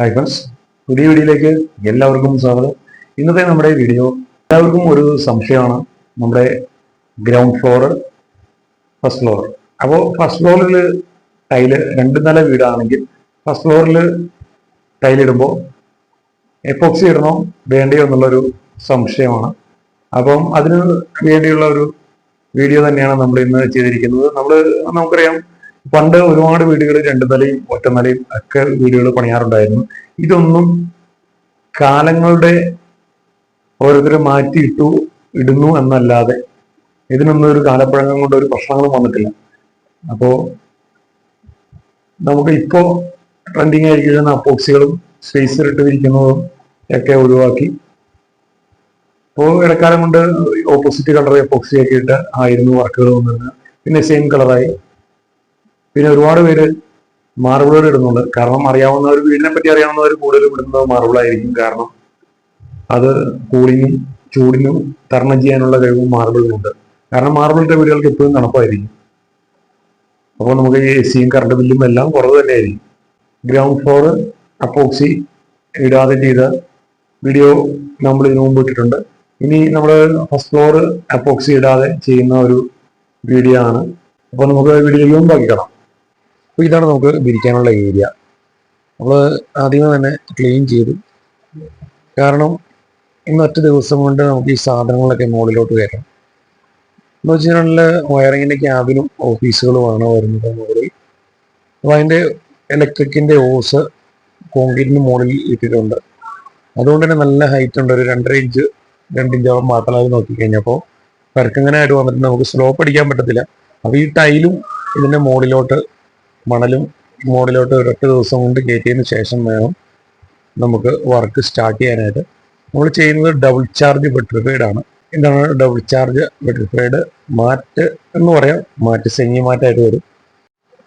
Hi friends പുതിയ വീഡിയോയിലേക്ക് എല്ലാവർക്കും സ്വാഗതം. ഇന്നത്തെ നമ്മുടെ വീഡിയോ എല്ലാവർക്കും ഒരു സംശയമാണ്. നമ്മുടെ ഗ്രൗണ്ട് ഫ്ലോർ ഫസ്റ്റ് ഫ്ലോർ അപ്പോൾ ഫസ്റ്റ് ഫ്ലോറിൽ ടൈൽ രണ്ട് നില വീടാണെങ്കിൽ ഫസ്റ്റ് ഫ്ലോറിൽ ടൈലിടുമ്പോൾ എപ്പോക്സി ഇടണോ വേണ്ടയോ എന്നുള്ളൊരു സംശയമാണ്. അപ്പം അതിന് വേണ്ടിയുള്ള ഒരു വീഡിയോ തന്നെയാണ് നമ്മൾ ഇന്ന് ചെയ്തിരിക്കുന്നത്. നമ്മൾ നമുക്കറിയാം പണ്ട് ഒരുപാട് വീടുകൾ രണ്ട് നിലയും ഒറ്റ നിലയും ഒക്കെ വീടുകൾ പണിയാറുണ്ടായിരുന്നു. ഇതൊന്നും കാലങ്ങളുടെ ഓരോരുത്തരെ മാറ്റിയിട്ടു ഇടുന്നു എന്നല്ലാതെ ഇതിനൊന്നും ഒരു കാലപ്പഴക്കം കൊണ്ട് ഒരു പ്രശ്നങ്ങളും വന്നിട്ടില്ല. അപ്പോ നമുക്ക് ഇപ്പോ ട്രെൻഡിങ് ആയിരിക്കുന്ന അപ്പോക്സികളും സ്പേസർ ഇട്ട് വിരിക്കുന്നതും ഒക്കെ ഒഴിവാക്കി. ഇപ്പോൾ ഇടക്കാലം കൊണ്ട് ഓപ്പോസിറ്റ് കളർ എപ്പോക്സി ഒക്കെ ഇട്ട് ആയിരുന്നു വർക്കുകൾ വന്നിരുന്നത് പിന്നെ സെയിം കളറായി പിന്നെ ഒരുപാട് പേര് മാർബിളുകൾ ഇടുന്നുണ്ട്. കാരണം അറിയാവുന്നവർ വീടിനെ പറ്റി അറിയാവുന്നവർ കൂടുതലും ഇടുന്നത് മാർബിളായിരിക്കും. കാരണം അത് കൂളിങ്ങും ചൂടിനും തരണം ചെയ്യാനുള്ള കഴിവും മാർബിളിനുണ്ട് കാരണം മാർബിളിന്റെ വീടുകൾക്ക് എപ്പോഴും തണുപ്പായിരിക്കും. അപ്പോൾ നമുക്ക് ഈ എ സിയും കറണ്ട് ബില്ലും എല്ലാം കുറവ് തന്നെയായിരിക്കും. ഗ്രൗണ്ട് ഫ്ലോർ അപ്പോക്സി ഇടാതെ ചെയ്ത വീഡിയോ നമ്മൾ ഇതിനു മുമ്പ് ഇട്ടിട്ടുണ്ട്. ഇനി നമ്മൾ ഫസ്റ്റ് ഫ്ലോർ അപ്പോക്സി ഇടാതെ ചെയ്യുന്ന ഒരു വീഡിയോ ആണ്. അപ്പോൾ നമുക്ക് വീഡിയോ ബാക്കി കാണാം. അപ്പോൾ ഇതാണ് നമുക്ക് വിരിക്കാനുള്ള ഏരിയ നമ്മൾ ആദ്യമേ തന്നെ ക്ലീൻ ചെയ്തു. കാരണം ഇന്ന് ഒറ്റ ദിവസം കൊണ്ട് നമുക്ക് ഈ സാധനങ്ങളൊക്കെ മുകളിലോട്ട് വരാം എന്ന് വെച്ച് കഴിഞ്ഞാൽ വയറിങ്ങിന്റെ ക്യാബിനും ഓഫീസുകളുമാണ് വരുന്നത് മുകളിൽ. അപ്പോൾ അതിന്റെ ഇലക്ട്രിക്കിന്റെ ഓസ് കോൺക്രീറ്റിന് മുകളിൽ ഇട്ടിട്ടുണ്ട്. അതുകൊണ്ട് തന്നെ നല്ല ഹൈറ്റ് ഉണ്ട്. ഒരു രണ്ടര ഇഞ്ച് രണ്ട് ഇഞ്ചോളം മാത്രമായി നോക്കിക്കഴിഞ്ഞപ്പോൾ പെരക്കങ്ങനെ ആയിട്ട് വന്നിട്ട് നമുക്ക് സ്ലോപ്പ് അടിക്കാൻ പറ്റത്തില്ല. അപ്പോൾ ഈ ടൈലും ഇതിന്റെ മുകളിലോട്ട് മണലും മോഡിലോട്ട് ഒരൊറ്റ ദിവസം കൊണ്ട് കയറ്റിയതിന് ശേഷം വേണം നമുക്ക് വർക്ക് സ്റ്റാർട്ട് ചെയ്യാനായിട്ട്. നമ്മൾ ചെയ്യുന്നത് ഡബിൾ ചാർജ് വെട്രിഫൈഡ് ആണ്. എന്താണ് ഡബിൾ ചാർജ് വെട്രിഫൈഡ് മാറ്റ് എന്ന് പറയാം. മാറ്റ് സെങ്ങി മാറ്റായിട്ട് വരും.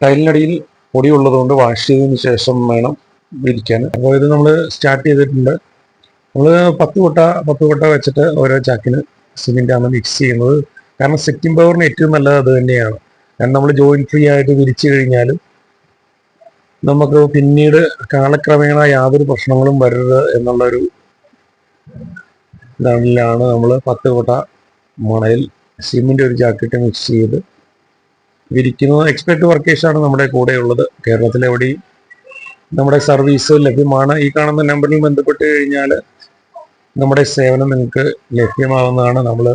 ടൈലിനടിയിൽ പൊടി ഉള്ളതുകൊണ്ട് വാഷ് ചെയ്തതിന് ശേഷം വേണം വിരിക്കാൻ. അപ്പോൾ ഇത് നമ്മൾ സ്റ്റാർട്ട് ചെയ്തിട്ടുണ്ട്. നമ്മൾ പത്ത് കൊട്ട പത്ത് കൊട്ട വെച്ചിട്ട് ഓരോ ചാക്കിന് സിമെന്റ് ആണ് മിക്സ് ചെയ്യുന്നത്. കാരണം സെറ്റിംഗ് പവറിന് ഏറ്റവും നല്ലത് അത് തന്നെയാണ്. കാരണം നമ്മൾ ജോയിൻ ഫ്രീ ആയിട്ട് വിരിച്ചു കഴിഞ്ഞാൽ നമുക്ക് പിന്നീട് കാലക്രമേണ യാതൊരു പ്രശ്നങ്ങളും വരരുത് എന്നുള്ളൊരു ഇതാണിലാണ് നമ്മൾ പത്ത് കൊട്ട മണയിൽ സിമിന്റെ ഒരു ജാക്കറ്റ് മിക്സ് ചെയ്ത് വിരിക്കുന്നത് എക്സ്പെർട്ട് വർക്കേഴ്സാണ് നമ്മുടെ കൂടെ ഉള്ളത് കേരളത്തിലെവിടെയും നമ്മുടെ സർവീസ് ലഭ്യമാണ്. ഈ കാണുന്ന നമ്പറിൽ ബന്ധപ്പെട്ട് കഴിഞ്ഞാൽ നമ്മുടെ സേവനം നിങ്ങൾക്ക് ലഭ്യമാവുന്നതാണ്. നമ്മൾ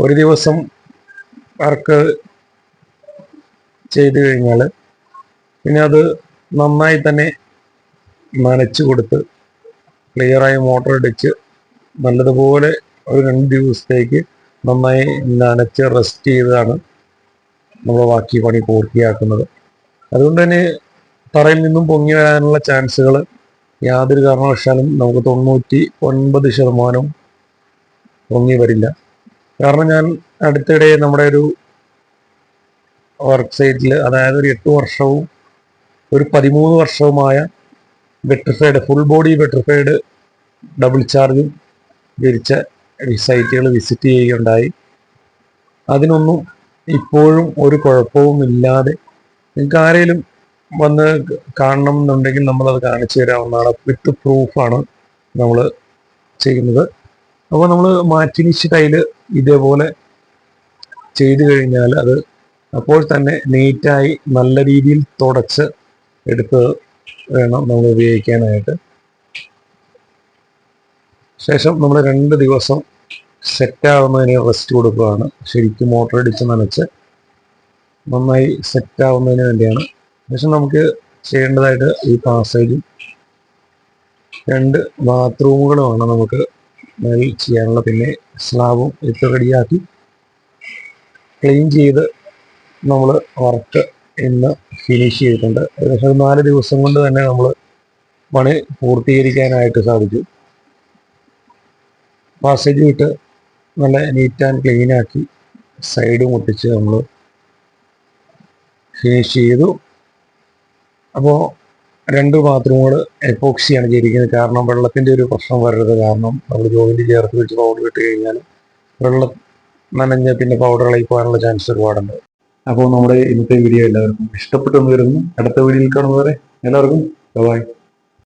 ഒരു ദിവസം വർക്ക് ചെയ്തു കഴിഞ്ഞാൽ പിന്നെ അത് നന്നായി തന്നെ നനച്ചു കൊടുത്ത് ക്ലിയറായി മോട്ടർ അടിച്ച് നല്ലതുപോലെ ഒരു രണ്ട് ദിവസത്തേക്ക് നന്നായി നനച്ച് റെസ്റ്റ് ചെയ്താണ് നമ്മൾ ബാക്കി പണി പൂർത്തിയാക്കുന്നത്. അതുകൊണ്ട് തന്നെ തറയിൽ നിന്നും പൊങ്ങി വരാനുള്ള ചാൻസുകൾ യാതൊരു കാരണവശാലും നമുക്ക് തൊണ്ണൂറ്റി ഒൻപത് ശതമാനം പൊങ്ങി വരില്ല. കാരണം ഞാൻ അടുത്തിടെ നമ്മുടെ ഒരു വർക്ക് സൈറ്റിൽ അതായത് ഒരു എട്ട് വർഷവും ഒരു പതിമൂന്ന് വർഷവുമായ vitrified full body vitrified double ചാർജും വിരിച്ച സൈറ്റുകൾ വിസിറ്റ് ചെയ്യുകയുണ്ടായി. അതിനൊന്നും ഇപ്പോഴും ഒരു കുഴപ്പവും ഇല്ലാതെ നിങ്ങൾക്ക് ആരെങ്കിലും വന്ന് കാണണം എന്നുണ്ടെങ്കിൽ നമ്മളത് കാണിച്ചു തരാവുന്നതാണ്. വിത്ത് പ്രൂഫാണ് നമ്മൾ ചെയ്യുന്നത്. അപ്പോൾ നമ്മൾ മാറ്റിനിച്ച് ടൈൽ ഇതേപോലെ ചെയ്തു കഴിഞ്ഞാൽ അത് അപ്പോൾ തന്നെ നീറ്റായി നല്ല രീതിയിൽ തുടച്ച് എടുത്ത് വേണം നമ്മൾ ഉപയോഗിക്കാനായിട്ട്. ശേഷം നമ്മൾ രണ്ട് ദിവസം സെറ്റ് ആവുന്നതിന് റെസ്റ്റ് കൊടുക്കുകയാണ്. ശരിക്കും മോട്ടർ അടിച്ച് നനച്ച് നന്നായി സെറ്റ് ആവുന്നതിന് വേണ്ടിയാണ്. ശേഷം നമുക്ക് ചെയ്യേണ്ടതായിട്ട് ഈ പാസേജും രണ്ട് ബാത്റൂമുകളുമാണ് നമുക്ക് മേൽ ചെയ്യാനുള്ള. പിന്നെ സ്ലാബും ഇട്ട് റെഡിയാക്കി ക്ലീൻ ചെയ്ത് നമ്മൾ വർക്ക് ഇന്ന് ഫിനിഷ് ചെയ്തിട്ടുണ്ട്. ഏകദേശം ഒരു നാല് ദിവസം കൊണ്ട് തന്നെ നമ്മൾ പണി പൂർത്തീകരിക്കാനായിട്ട് സാധിച്ചു. പാസേജ് വിട്ട് നല്ല നീറ്റ് ആൻഡ് ക്ലീൻ ആക്കി സൈഡ് മുട്ടിച്ച് നമ്മൾ ഫിനിഷ് ചെയ്തു. അപ്പോൾ രണ്ട് ബാത്റൂമുകൾ എപ്പോക്സിയാണ് ചെയ്തിരിക്കുന്നത്. കാരണം വെള്ളത്തിന്റെ ഒരു പ്രശ്നം വരരുത്. കാരണം നമ്മൾ ജോയിന്റ് ചേർത്ത് വെച്ച് പൗഡർ ഇട്ട് കഴിഞ്ഞാൽ വെള്ളം നനഞ്ഞ് പിന്നെ പൗഡർ ഇളകി പോകാനുള്ള ചാൻസ് ഒരുപാടുണ്ട്. അപ്പോൾ നമ്മുടെ ഇന്നത്തെ വീഡിയോ എല്ലാവർക്കും ഇഷ്ടപ്പെട്ടു എന്ന് വരുന്നു അടുത്ത വീഡിയോയിൽ കാണുന്നവരെ എല്ലാവർക്കും ബൈ